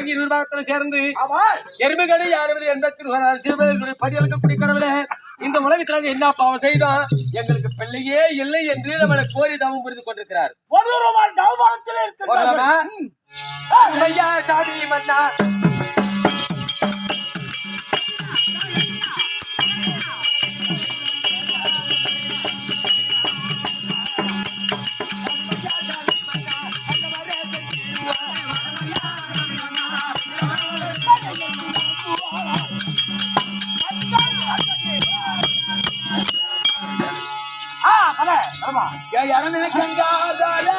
ஆகிய நிர்வாகத்தில் சேர்ந்து எருமைகளை யாருவது எண்பத்தி படியெடுக்கக்கூடிய கடவுளே இந்த உலகத்தில் என்ன பாவம் செய்தோம் எங்களுக்கு பிள்ளையே இல்லை என்று நம்மளை கோரி தவம் புரிந்து கொண்டிருக்கிறார். ஒரு சாமி மன்னா. ஆமா யாரும் நினைக்கின்றார்களே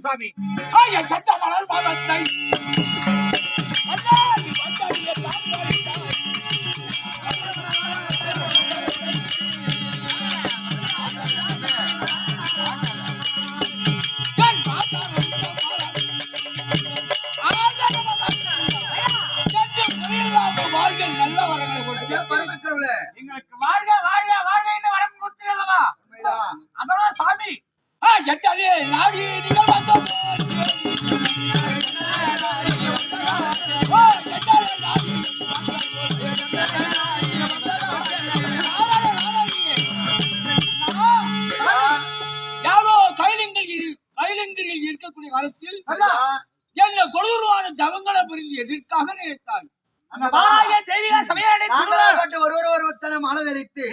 அநேக சாமி மலர் மாதத்தை வந்தாடி, நல்ல வரங்களை கொடுத்து எங்களுக்கு வாழ் வாழ்க வாழ்க என்று வரம் கொடுத்தீர்களவா அதெல்லாம் சாமி ஆ எட்டாலே நாடி நீங்கள் வந்தோம் ஓ, எட்டாலே நாடி. நாடாளே, நாடாளியே. நான் யாரோ கைலிங்கரில் கைலிங்கரில் இருக்கக்கூடிய காலத்தில் என்ன கொடூரமான தவங்களை புரிந்து எதற்காக மனதரித்து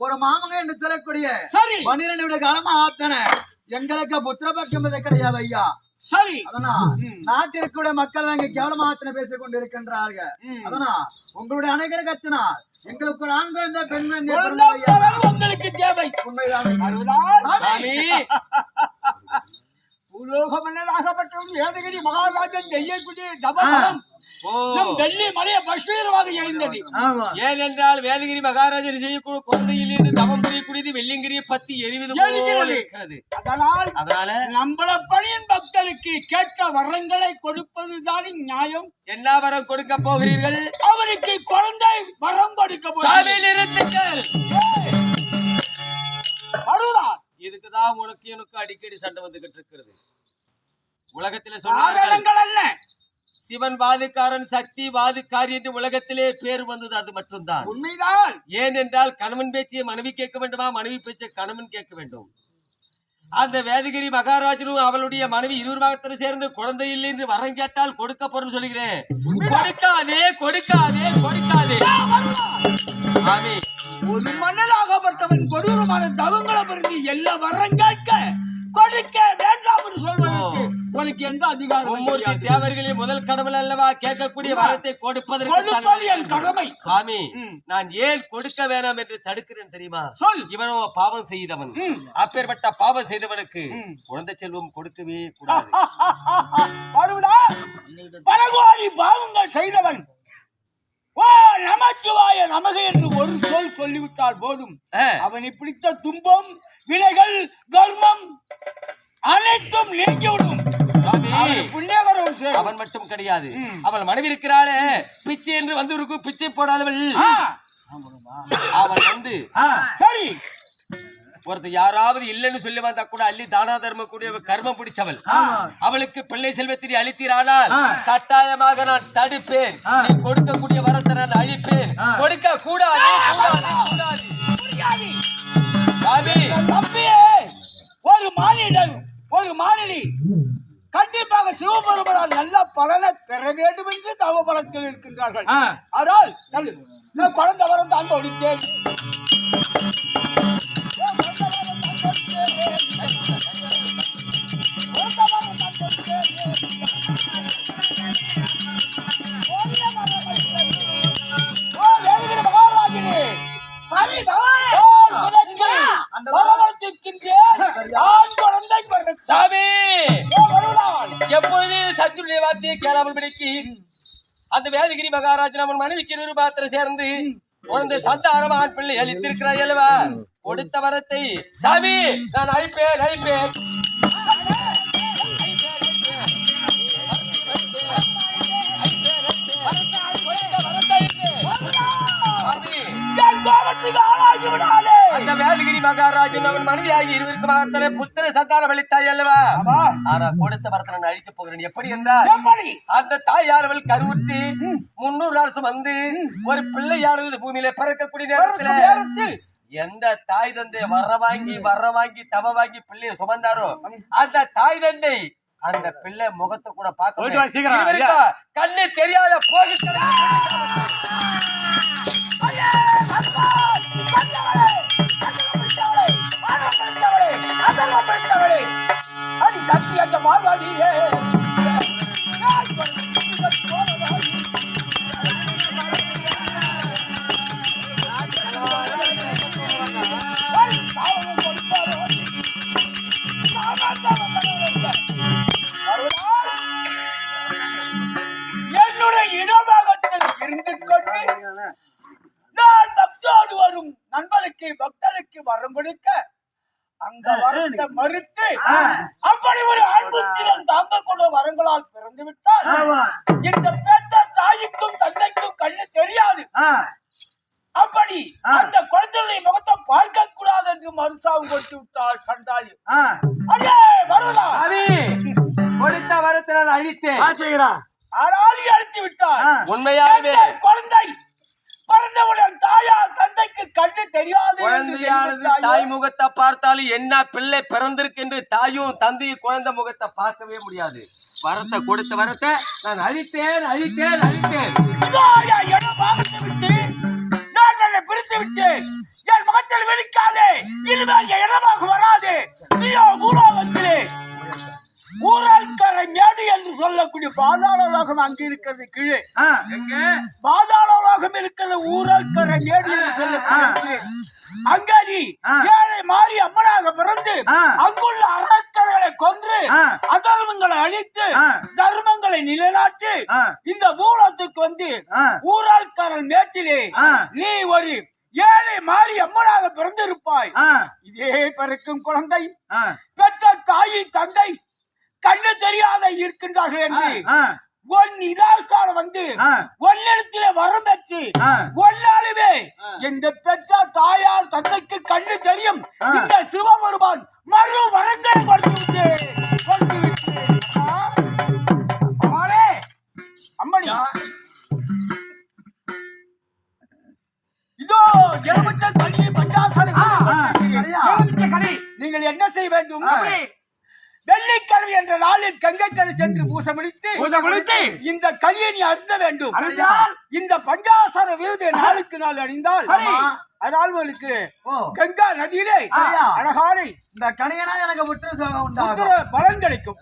ஒரு மாமங்க என்று சொல்லக்கூடிய சரி. பன்னிரண்டு விட காலமா ஆத்தன. எங்களுக்கு புத்திரபக்கம் இது கிடையாது ஐயா. சரி. அதனா நாட்டிற்குடைய மக்கள் அங்கே கேவலமா ஆத்தனை பேசிக் கொண்டிருக்கின்றார்கள். அதனா உங்களுடைய அனைவரும் கத்தினார் எங்களுக்கு ஒரு ஆண் குழந்தை பெண் குழந்தை உங்களுக்கு தேவை. உண்மைதான். அதுதான் சாமி பூலோக மன்னராகப்பட்டவன் ஏதகிரி மகாராஜன் தபபலம் ஓ நம் டெல்லி மலைய பஷ்மீரமாக எரிந்தது ஆமா. ஏனென்றால் வேலகிரி மகாராஜர் செய்யக்கூடிய குழந்தையில் இருந்து தவம் புரியக்கூடியது வெள்ளிங்கிரியை பத்தி எரிவது அதனால் அதனால நம்மள பணியின் பக்தருக்கு கேட்ட வரங்களை கொடுப்பதுதான் நியாயம். என்ன வரம் கொடுக்க போகிறீர்கள்? அவருக்கு குழந்தை வரம் கொடுக்க நிறுத்துங்கள். அழுதார் இதுக்குதான் உனக்கு எனக்கு அடிக்கடி சண்டை வந்துகிட்டு இருக்கிறது. உலகத்திலே அல்ல. சிவன் வாதுக்காரன் சக்தி வாதுக்காரி என்று உலகத்திலே பேர் வந்தது அது மட்டும்தான். உண்மைதான். ஏனென்றால் கணவன் பேச்சை மனைவி கேட்க வேண்டுமா? மனைவி பேச்சை கணவன் கேட்க வேண்டும். அந்த வேதகிரி மகாராஜனும் அவளுடைய மனைவி இருவருமாக சேர்ந்து குழந்தை இல்லை என்று வரம் கேட்டால் கொடுக்க போறேன்னு சொல்லுகிறேன். கொடுக்காதே கொடுக்காதே கொடுக்காதே. ஒரு அவன் கொடூரமான தவங்களை பிறகு எல்லா வரம் கேட்க கொடுக்க உனக்கு எந்த அதிகாரம். தேவர்களின் முதல் கடவுள் அல்லவா? கேட்கக்கூடிய வரத்தை கொடுப்பதற்கு கொடுப்பது என் கடமை. சாமி. நான் ஏன் கொடுக்க வேணாம் என்று தடுக்கிறேன் தெரியுமா? சொல். இவனோ பாவம் செய்தவன். அப்பேற்பட்ட பாவம் செய்தவனுக்கு. குழந்தை செல்வம் கொடுக்கவே கூடாது. பருவதா பல கோடி பாவங்கள் செய்தவன். ஓ நமச்சிவாய நமக என்று ஒரு சொல் சொல்லிவிட்டால் போதும். அவனை பிடித்த துன்பம் வினைகள் கர்மம் அனைத்தும் நீங்கிவிடும் அவனை அவன் மட்டும் கிடையாது. அவள் மனைவி இருக்கிறாளே பிச்சை என்று வந்து இருக்கும் பிச்சை போடாதவள். ஆ, அவள் வந்து சரி. ஒருத்தர் யாராவது இல்லைன்னு சொல்லி வந்தா கூட அள்ளி தானா தர்ம கூடிய கர்மம் பிடிச்சவள். அவளுக்கு பிள்ளை செல்வத்தினை அளித்தீரானால் கட்டாயமாக நான் தடுப்பேன். கொடுக்கக்கூடிய வரத்தை நான் அழிப்பேன். கொடுக்க கூடாது கூடாது, கூடாது. பலனை பெற வேண்டும் என்று தவ பலத்தில் இருக்கின்றார்கள் ஆனால் குழந்தை வரம் தாங்க ஒடித்தேன் எப்பொழுது வார்த்தையை கேளாமல் பிடிக்கி அந்த வேதகிரி மகாராஜன் அவன் மனைவிக்கு இரு பாத்திரம் சேர்ந்து குழந்தை சந்தானம் ஆண் பிள்ளை அளித்திருக்கிறாய் அல்லவா கொடுத்த வரத்தை சாமி நான் அழிப்பேன் அழிப்பேன் கோபத்துக்கு ஆளாகி விடாதே. அந்த வேதகிரி மகாராஜன் அவன் மனைவியாகி இருவருக்கு மகத்தனை புத்திர சந்தானம் அளித்தாய் அல்லவா? ஆனா கொடுத்த வரத்தை நான் அழிக்கப் போகிறேன். எப்படி என்றால்? அந்த தாயானவள் கருவுற்று முன்னூறு நாள் சுமந்து ஒரு பிள்ளையானது பூமியில பிறக்கக்கூடிய நேரத்துல எந்த தாய் தந்தை வர வாங்கி வர வாங்கி தவ வாங்கி பிள்ளைய சுமந்தாரோ அந்த தாய் தந்தை அந்த பிள்ளை முகத்தை கூட பார்க்க கண்ணு தெரியாத போகி அடி சக்தி அந்த மாதாடியே நண்பனுக்கு பக்தனுக்கு வரம் கொடுக்க அந்த வரத்தை மறுத்து அப்படி ஒரு அன்புத்திறன் தாங்கக்கூடிய வரங்களால் பிறந்து விட்டால் இந்த பெற்ற தாய்க்கும் தந்தைக்கும் கண்ணு தெரியாது. அப்படி அந்த குழந்தையுடைய முகத்தை பார்க்க கூடாது என்று மறுசாவு கொடுத்து விட்டாள் சண்டாயு அடே வருவதா கொடுத்த வரத்தை நான் அழித்தேன் ஆளாளி அழுத்தி விட்டார் உண்மையாகவே குழந்தை பிறந்தவுடன் தாயார் தந்தைக்கு கண்ணு தெரியாது? தாய். முகத்தை பார்த்தாலும் என்ன பிள்ளை பிறந்திருக்கு என்று தாயும் தந்தையும் குழந்தை முகத்தை பார்க்கவே முடியாது. வரத்தை கொடுத்த வரத்தை நான் அழித்தேன் அழித்தேன் அழித்தேன். நான் என்னை பிரித்து விட்டேன். என் மகத்தில் விழிக்காதே இனிமேல் இடமாக வராது. நீயோ மேடு என்று சொல்லக்கூடிய பாதாள லோகம் அங்கு இருக்கிறது கீழே. எங்க? பாதாள லோகம் இருக்கிறது ஊராட்கரை மேடு என்று சொல்லக்கூடிய கீழே. அங்கே நீ ஏழை மாறி அம்மனாக பிறந்து அங்குள்ள அறக்கர்களை கொன்று அதர்மங்களை அழித்து தர்மங்களை நிலைநாட்டி இந்த மூலத்துக்கு வந்து ஊராட்காரன் மேட்டிலே நீ ஒரு ஏழை மாறி அம்மனாக பிறந்திருப்பாய். இதே பிறக்கும் குழந்தை பெற்ற தாயை தந்தை கண்ணு தெரியாத இருக்கின்றார்கள் என்று உன் இதாஸ்தானம் வந்து ஒன்னிடத்திலே வரம் பெற்று ஒன்னாலுமே இந்த பெற்ற தாயார் தந்தைக்கு கண்ணு தெரியும். இந்த சிவபெருமான் மறு வரங்களை கொடுத்து விட்டு கொடுத்து விட்டு அம்மணி. இதோ எலுமிச்சை கனி கனி. நீங்கள் என்ன செய்ய வேண்டும்? வெள்ளிக்கிழமை என்ற நாளில் கங்கைக்கரை சென்று பூசமளித்து பூசமளித்து இந்த கனியை நீ அருந்த வேண்டும். இந்த பஞ்சாசர விருது நாளுக்கு நாள் அணிந்தால் ஓ. கங்கா நதியிலே? அழகான இந்த கணியனா எனக்கு பலன் கிடைக்கும்.